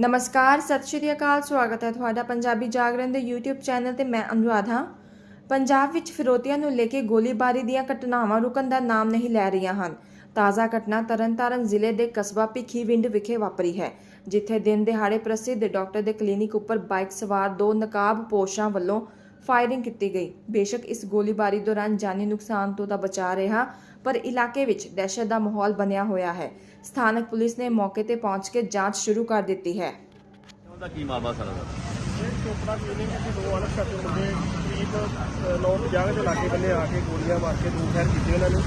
ਨਮਸਕਾਰ, ਸਤਿ ਸ਼੍ਰੀ ਅਕਾਲ, ਸਵਾਗਤ ਹੈ ਤੁਹਾਡਾ ਪੰਜਾਬੀ ਜਾਗਰਣ ਦੇ YouTube ਚੈਨਲ ਤੇ ਮੈਂ ਅਨੁਰਾਧ। ਹਾਂ ਪੰਜਾਬ ਵਿੱਚ ਫਿਰੋਤੀਆਂ ਨੂੰ ਲੈ ਕੇ ਗੋਲੀਬਾਰੀ ਦੀਆਂ ਘਟਨਾਵਾਂ ਰੁਕਣ ਦਾ ਨਾਮ ਨਹੀਂ ਲੈ ਰਹੀਆਂ ਹਨ। ਤਾਜ਼ਾ ਘਟਨਾ ਤਰਨਤਾਰਨ ਜ਼ਿਲ੍ਹੇ ਦੇ ਕਸਬਾ ਭਿੱਖੀਵਿੰਡ ਵਿਖੇ ਵਾਪਰੀ ਹੈ, ਜਿੱਥੇ ਦਿਨ ਦਿਹਾੜੇ ਪ੍ਰਸਿੱਧ ਡਾਕਟਰ ਦੇ ਕਲੀਨਿਕ ਉੱਪਰ ਬਾਈਕ ਸਵਾਰ ਦੋ ਨਕਾਬ ਪੋਸ਼ਾਂ ਵੱਲੋਂ ਫਾਇਰਿੰਗ ਕੀਤੀ ਗਈ। ਬੇਸ਼ੱਕ ਇਸ ਗੋਲੀਬਾਰੀ ਦੌਰਾਨ ਜਾਨੀ ਨੁਕਸਾਨ ਤੋਂ ਤਾਂ ਬਚਾ ਰਿਹਾ ਪਰ ਇਲਾਕੇ ਵਿੱਚ ਦਹਿਸ਼ਤ ਦਾ ਮਾਹੌਲ ਬਣਿਆ ਹੋਇਆ ਹੈ। ਸਥਾਨਕ ਪੁਲਿਸ ਨੇ ਮੌਕੇ ਤੇ ਪਹੁੰਚ ਕੇ ਜਾਂਚ ਸ਼ੁਰੂ ਕਰ ਦਿੱਤੀ ਹੈ। ਉਹਦਾ ਕੀ ਮਾਮਲਾ ਸਾਰਾ ਦਾ? ਇਹ ਚੋਪੜਾ ਕਲੀਨਿਕ ਦੇ ਦੋ ਅਲੱਗ ਸ਼ਾਤੇ ਮੁੰਡੇ ਕਰੀਬ ਨੌ ਪੰਜਾਹ ਦੇ ਲਾਗੇ ਬੰਨੇ ਆ ਕੇ ਗੋਲੀਆਂ ਮਾਰ ਕੇ ਦੋ ਫੈਰ ਕੀਤੇ ਉਹਨਾਂ ਨੇ।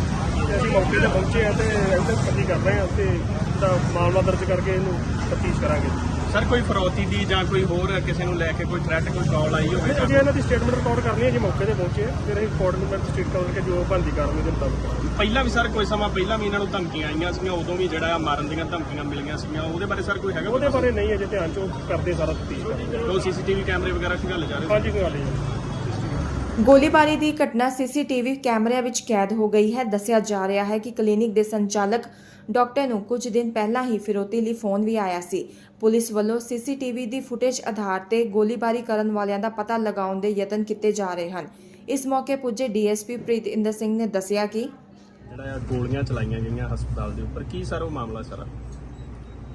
ਤੇ ਅਸੀਂ ਮੌਕੇ ਤੇ ਪਹੁੰਚੇ ਆ ਤੇ ਇੱਧਰ ਪੱਟੀ ਕਰ ਰਹੇ ਆ ਤੇ ਇਹਦਾ ਮਾਮਲਾ ਦਰਜ ਕਰਕੇ ਇਹਨੂੰ ਤਫਤੀਸ਼ ਕਰਾਂਗੇ। ਸਰ ਕੋਈ ਫਰੋਤੀ ਦੀ ਜਾਂ ਕੋਈ ਹੋਰ ਕਿਸੇ ਨੂੰ ਲੈ ਕੇ ਕੋਈ ਥ੍ਰੈਟ ਕੋਈ ਕਾਲ ਆਈ ਹੋਵੇ ਤੇ? ਜੇ ਇਹਨਾਂ ਦੀ ਸਟੇਟਮੈਂਟ ਰਿਕਾਰਡ ਕਰਨੀ ਹੈ ਜੀ ਮੌਕੇ ਤੇ ਪਹੁੰਚੇ ਆ, ਫਿਰ ਅਸੀਂ ਕੋਆਰਡੀਨੇਟ ਸਟੇਟ ਕਰਕੇ ਜੋ ਬੰਦੀ ਕਾਰਵਾਈ ਦੇ ਮੁਤਾਬਕ ਪਹਿਲਾਂ ਵੀ ਸਰ ਕੋਈ ਸਮਾਂ ਪਹਿਲਾਂ ਵੀ ਇਹਨਾਂ ਨੂੰ ਧਮਕੀਆਂ ਆਈਆਂ ਸੀਗੀਆਂ ਉਦੋਂ ਵੀ ਜਿਹੜਾ ਆ ਮਾਰਨ ਦੀਆਂ ਧਮਕੀਆਂ ਮਿਲੀਆਂ ਸੀਗੀਆਂ ਉਹਦੇ ਬਾਰੇ ਸਰ ਕੋਈ ਹੈਗਾ ਉਹਦੇ ਬਾਰੇ ਨਹੀਂ ਅਜੇ ਧਿਆਨ ਚ ਕਰਦੇ ਸਾਰਾ ਕਰਦੇ ਉਹ ਸੀਸੀਟੀਵੀ ਕੈਮਰੇ ਵਗੈਰਾ ਖੰਗਾਲੇ ਜਾ ਰਹੇ? ਹਾਂਜੀ ਕੋਈ ਗੱਲ ਨਹੀਂ। ਗੋਲੀਬਾਰੀ ਦੀ ਘਟਨਾ ਸੀਸੀਟੀਵੀ ਕੈਮਰਿਆਂ ਵਿੱਚ ਕੈਦ ਹੋ ਗਈ ਹੈ। ਦੱਸਿਆ ਜਾ ਰਿਹਾ ਹੈ ਕਿ ਕਲੀਨਿਕ ਦੇ ਸੰਚਾਲਕ ਡਾਕਟਰ ਨੂੰ ਕੁਝ ਦਿਨ ਪਹਿਲਾਂ ਹੀ ਫਿਰੋਤੀ ਲਈ ਫੋਨ ਵੀ ਆਇਆ ਸੀ। ਪੁਲਿਸ ਵੱਲੋਂ ਸੀਸੀਟੀਵੀ ਦੀ ਫੁਟੇਜ ਆਧਾਰ ਤੇ ਗੋਲੀਬਾਰੀ ਕਰਨ ਵਾਲਿਆਂ ਦਾ ਪਤਾ ਲਗਾਉਣ ਦੇ ਯਤਨ ਕੀਤੇ ਜਾ ਰਹੇ ਹਨ। ਇਸ ਮੌਕੇ ਪੁੱਜੇ ਡੀਐਸਪੀ ਪ੍ਰੀਤ ਇੰਦਰ ਸਿੰਘ ਨੇ ਦੱਸਿਆ ਕਿ ਜਿਹੜਾ ਆ ਗੋਲੀਆਂ ਚਲਾਈਆਂ ਗਈਆਂ ਹਸਪਤਾਲ ਦੇ ਉੱਪਰ ਕੀ ਸਰ ਉਹ ਮਾਮਲਾ ਸਾਰਾ?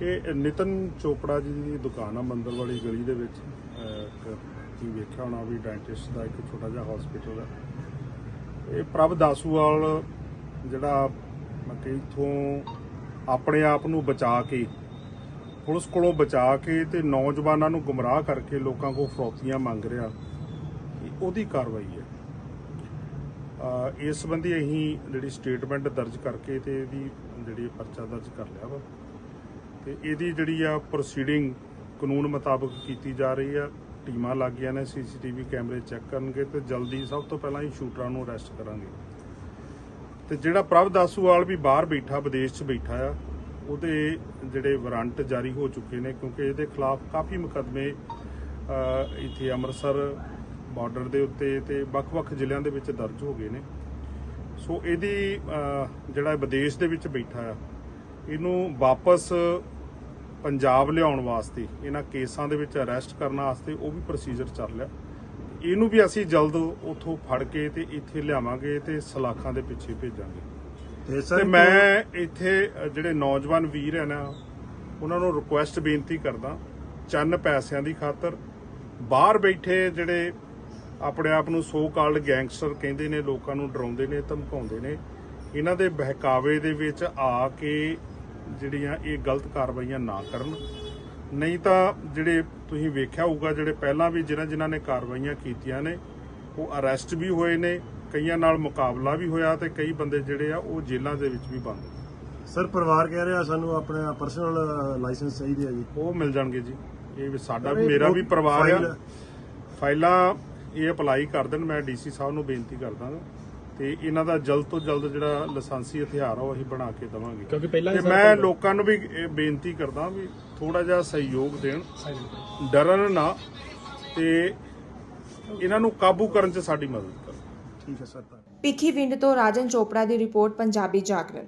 ਇਹ ਨਿਤਨ ਚੋਪੜਾ ਜੀ ਦੀ ਦੁਕਾਨ ਆ ਮੰਦਰ ਵਾਲੀ ਗਲੀ ਦੇ ਵਿੱਚ ਅਹ, ਇੱਕ ਤੁਸੀਂ ਵੇਖਿਆ ਹੋਣਾ ਵੀ ਡੈਂਟਿਸਟ ਦਾ ਇੱਕ ਛੋਟਾ ਜਿਹਾ ਹਸਪੀਟਲ ਹੈ। ਇਹ ਪ੍ਰਭ ਦਾਸੂਵਾਲ ਜਿਹੜਾ ਮਤਲਬ ਕਿ ਇਥੋਂ ਆਪਣੇ ਆਪ ਨੂੰ ਬਚਾ ਕੇ, ਪੁਲਿਸ ਕੋਲੋਂ ਬਚਾ ਕੇ ਤੇ ਨੌਜਵਾਨਾਂ ਨੂੰ ਗੁੰਮਰਾਹ ਕਰਕੇ ਲੋਕਾਂ ਕੋਲ ਫਰੋਤੀਆਂ ਮੰਗ ਰਿਹਾ ਉਹਦੀ ਕਾਰਵਾਈ ਹੈ। ਇਸ ਸੰਬੰਧੀ ਅਸੀਂ ਜਿਹੜੀ ਸਟੇਟਮੈਂਟ ਦਰਜ ਕਰਕੇ ਤੇ ਇਹਦੀ ਜਿਹੜੀ ਪਰਚਾ ਦਰਜ ਕਰ ਲਿਆ ਵਾ। ਤੇ ਇਹਦੀ ਜਿਹੜੀ ਆ ਪ੍ਰੋਸੀਡਿੰਗ ਕਾਨੂੰਨ ਮੁਤਾਬਕ ਕੀਤੀ ਜਾ ਰਹੀ ਆ। ਟੀਮਾਂ ਲੱਗ ਗਈਆਂ ਨੇ, ਸੀਸੀਟੀਵੀ ਕੈਮਰੇ ਚੈੱਕ ਕਰਨਗੇ ਤੇ ਜਲਦੀ ਸਭ ਤੋਂ ਪਹਿਲਾਂ ਹੀ ਸ਼ੂਟਰਾਂ ਨੂੰ ਅਰੈਸਟ ਕਰਾਂਗੇ। ਤੇ ਜਿਹੜਾ ਪ੍ਰਭ ਦਾਸੂਵਾਲ ਵੀ ਬਾਹਰ ਬੈਠਾ, ਵਿਦੇਸ਼ 'ਚ ਬੈਠਾ ਆ, ਉਹਦੇ ਜਿਹੜੇ ਵਾਰੰਟ ਜਾਰੀ ਹੋ ਚੁੱਕੇ ਨੇ ਕਿਉਂਕਿ ਇਹਦੇ ਖਿਲਾਫ ਕਾਫੀ ਮੁਕੱਦਮੇ ਇੱਥੇ ਅੰਮ੍ਰਿਤਸਰ ਬਾਰਡਰ ਦੇ ਉੱਤੇ ਤੇ ਵੱਖ-ਵੱਖ ਜ਼ਿਲ੍ਹਿਆਂ ਦੇ ਵਿੱਚ ਦਰਜ ਹੋ ਗਏ ਨੇ। ਸੋ ਇਹਦੀ ਜਿਹੜਾ ਵਿਦੇਸ਼ ਦੇ ਵਿੱਚ ਬੈਠਾ ਆ, ਇਹਨੂੰ ਵਾਪਸ ਪੰਜਾਬ ਲਿਆਉਣ ਵਾਸਤੇ ਇਹਨਾਂ ਕੇਸਾਂ ਦੇ ਵਿੱਚ ਅਰੈਸਟ ਕਰਨ ਵਾਸਤੇ ਉਹ ਵੀ ਪ੍ਰੋਸੀਜਰ ਚੱਲ ਰਿਹਾ। ਇਹਨੂੰ ਵੀ ਅਸੀਂ ਜਲਦ ਉੱਥੋਂ ਫੜ ਕੇ ਤੇ ਇੱਥੇ ਲਿਆਵਾਂਗੇ ਤੇ ਸਲਾਖਾਂ ਦੇ ਪਿੱਛੇ ਭੇਜਾਂਗੇ। ਤੇ ਮੈਂ ਇੱਥੇ ਜਿਹੜੇ ਨੌਜਵਾਨ ਵੀਰ ਹੈ ਨਾ ਉਹਨਾਂ ਨੂੰ ਰਿਕੁਐਸਟ ਬੇਨਤੀ ਕਰਦਾ ਚੰਨ ਪੈਸਿਆਂ ਦੀ ਖਾਤਰ। ਬਾਹਰ ਬੈਠੇ ਜਿਹੜੇ ਆਪਣੇ ਆਪ ਨੂੰ ਸੋ ਕਾਲਡ ਗੈਂਗਸਟਰ ਕਹਿੰਦੇ ਨੇ ਲੋਕਾਂ ਨੂੰ ਡਰਾਉਂਦੇ ਨੇ ਧਮਕਾਉਂਦੇ ਨੇ ਇਹਨਾਂ ਦੇ ਬਹਿਕਾਵੇ ਦੇ ਵਿੱਚ ਆ ਕੇ ਜਿਹੜੀਆਂ ਇਹ ਗਲਤ ਕਾਰਵਾਈਆਂ ਨਾ ਕਰਨ। ਨਹੀਂ ਤਾਂ ਜਿਹੜੇ ਤੁਸੀਂ ਵੇਖਿਆ ਹੋਊਗਾ ਜਿਹੜੇ ਪਹਿਲਾਂ ਵੀ ਜਿਨ੍ਹਾਂ ਜਿਨ੍ਹਾਂ ਨੇ ਕਾਰਵਾਈਆਂ ਕੀਤੀਆਂ ਨੇ ਉਹ ਅਰੈਸਟ ਵੀ ਹੋਏ ਨੇ ਕਈਆਂ ਨਾਲ ਮੁਕਾਬਲਾ ਵੀ ਹੋਇਆ ਤੇ ਕਈ ਬੰਦੇ ਜਿਹੜੇ ਆ ਉਹ ਜੇਲ੍ਹਾਂ ਦੇ ਵਿੱਚ ਵੀ ਬੰਦ ਸਰ ਪਰਿਵਾਰ ਕਹਿ ਰਿਹਾ ਸਾਨੂੰ ਆਪਣਾ ਪਰਸਨਲ ਲਾਇਸੈਂਸ ਚਾਹੀਦੇ ਆ ਜੀ। ਉਹ ਮਿਲ ਜਾਣਗੇ ਜੀ। ਇਹ ਸਾਡਾ ਮੇਰਾ ਵੀ ਪਰਿਵਾਰ ਆ। ਫਾਈਲ- ਇਹ ਅਪਲਾਈ ਕਰ ਦੇਣ ਮੈਂ ਡੀਸੀ ਸਾਹਿਬ ਨੂੰ ਬੇਨਤੀ ਕਰਦਾ ਤੇ ਇਹਨਾਂ ਦਾ ਜਲਦ ਤੋਂ ਜਲਦ ਜਿਹੜਾ ਲਾਇਸੈਂਸੀ ਹਥਿਆਰ ਆ ਉਹ ਅਸੀਂ ਬਣਾ ਕੇ ਦੇਵਾਂਗੇ। ਕਿਉਂਕਿ ਪਹਿਲਾਂ ਤੇ ਮੈਂ ਲੋਕਾਂ ਨੂੰ ਵੀ ਇਹ ਬੇਨਤੀ ਕਰਦਾ ਵੀ ਥੋੜਾ ਜਿਹਾ ਸਹਿਯੋਗ ਦੇਣ। ਡਰਨ ਨਾ ਤੇ ਇਹਨਾਂ ਨੂੰ ਕਾਬੂ ਕਰਨ 'ਚ ਸਾਡੀ ਮਦਦ ਕਰਨ ਠੀਕ ਹੈ ਸਰ ਧੰਨਵਾਦ ਭਿੱਖੀਵਿੰਡ ਤੋਂ ਰਾਜਨ ਚੋਪੜਾ ਦੀ ਰਿਪੋਰਟ ਪੰਜਾਬੀ ਜਾਗਰਣ।